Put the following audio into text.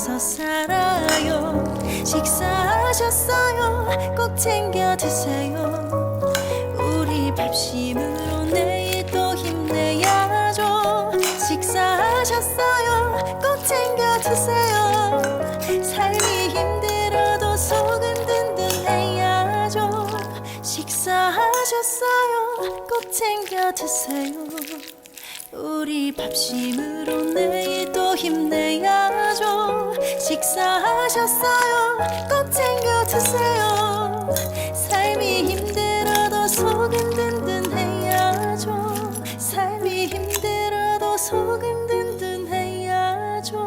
하면서 살아요? 식사하셨어요? 꼭 챙겨 드세요. 우리 밥심으로 내일 또 힘내야죠. 식사하셨어요? 꼭 챙겨 드세요. 삶이 힘들어도 속은 든든해야죠. 식사하셨어요? 꼭 챙겨 드세요. 우리 밥심으로 내일 또 힘내야죠 식사하셨어요? 꼭 챙겨 드세요. 삶이 힘들어도 속은 든든해야죠. 삶이 힘들어도 속은 든든해야죠.